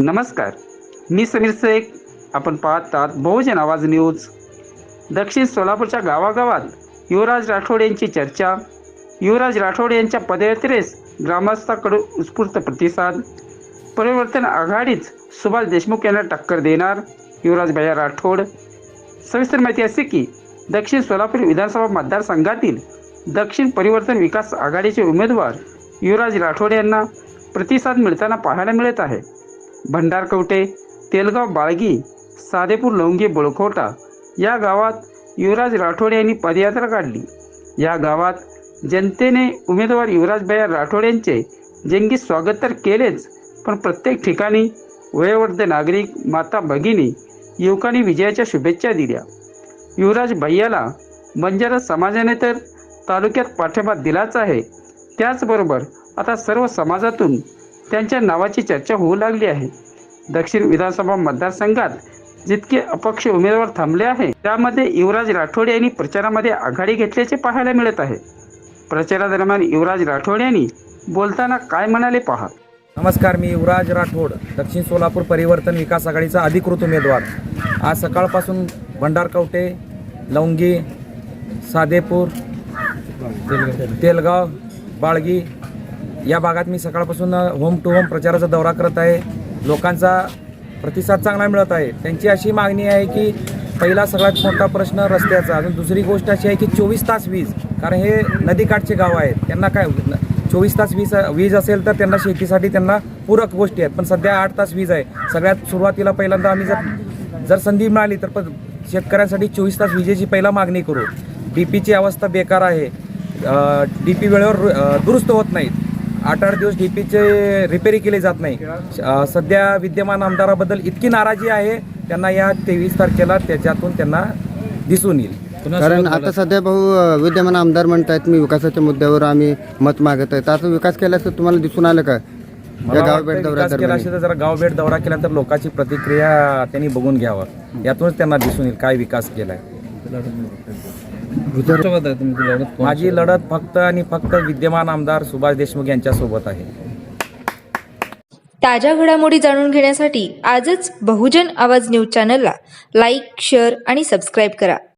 नमस्कार. मी समीर शेख. आपण पाहतात बहुजन आवाज न्यूज. दक्षिण सोलापूरच्या गावागावात युवराज राठोड यांची चर्चा. युवराज राठोड यांच्या पदयात्रेस ग्रामस्थाकडून उत्स्फूर्त प्रतिसाद. परिवर्तन आघाडीच सुभाष देशमुख यांना टक्कर देणार युवराज भैया राठोड. सविस्तर माहिती असे की दक्षिण सोलापूर विधानसभा मतदारसंघातील दक्षिण परिवर्तन विकास आघाडीचे उमेदवार युवराज राठोड यांना प्रतिसाद मिळताना पाहायला मिळत आहे. भंडारकवटे तेलगाव बाळगी साधेपूर लोंगी बुळखोटा या गावात युवराज राठोड यांनी पदयात्रा काढली. या गावात जनतेने उमेदवार युवराजभैया राठोड यांचे जंगी स्वागत तर केलेच पण प्रत्येक ठिकाणी वयोवृद्ध नागरिक माता भगिनी युवकांनी विजयाच्या शुभेच्छा दिल्या. युवराज भैयाला बंजारा समाजाने तर तालुक्यात पाठिंबा दिलाच आहे. त्याचबरोबर आता सर्व समाजातून त्यांच्या नावाची चर्चा होऊ लागली आहे. दक्षिण विधानसभा मतदारसंघात जितके अपक्ष उमेदवार थांबले आहे त्यामध्ये युवराज राठोड यांनी प्रचारामध्ये आघाडी घेतल्याचे पाहायला मिळत आहे. प्रचारादरम्यान युवराज राठोड यांनी बोलताना काय म्हणाले पहा. नमस्कार मी युवराज राठोड दक्षिण सोलापूर परिवर्तन विकास आघाडीचा अधिकृत उमेदवार. आज सकाळपासून भंडारकवटे लवंगी सादेपूर तेलगाव बाळगी या भागात मी सकाळपासून होम टू होम प्रचाराचा दौरा करत आहे. लोकांचा प्रतिसाद चांगला मिळत आहे. त्यांची अशी मागणी आहे की पहिला सगळ्यात मोठा प्रश्न रस्त्याचा. अजून दुसरी गोष्ट अशी आहे की चोवीस तास वीज. कारण हे नदीकाठचे गाव आहेत. त्यांना काय चोवीस तास वीज वीज असेल तर त्यांना शेतीसाठी त्यांना पूरक गोष्टी आहेत. पण सध्या आठ तास वीज आहे. सगळ्यात सुरुवातीला पहिल्यांदा आम्ही जर जर संधी मिळाली तर पण शेतकऱ्यांसाठी चोवीस तास विजेची पहिला मागणी करू. डी पीची अवस्था बेकार आहे. डी पी वेळेवर दुरुस्त होत नाहीत. आठ आठ दिवस डी पीचे रिपेरी केले जात नाही. सध्या विद्यमान आमदाराबद्दल इतकी नाराजी आहे त्यांना या तेवीस तारखेला त्याच्यातून त्यांना दिसून येईल. कारण आता सध्या भाऊ विद्यमान आमदार म्हणतायत मी विकासाच्या मुद्द्यावर आम्ही मत मागत आहे. तर आता विकास केल्याचं तुम्हाला दिसून आलं का? जरा गाव भेट दौरा केल्यानंतर लोकांची प्रतिक्रिया त्यांनी बघून घ्यावं. यातूनच त्यांना दिसून येईल काय विकास केलाय. माझी लढत फक्त आणि फक्त विद्यमान आमदार सुभाष देशमुख यांच्या सोबत आहे. ताज्या घडामोडी जाणून घेण्यासाठी आजच बहुजन आवाज न्यूज चॅनलला लाईक शेअर आणि सबस्क्राईब करा.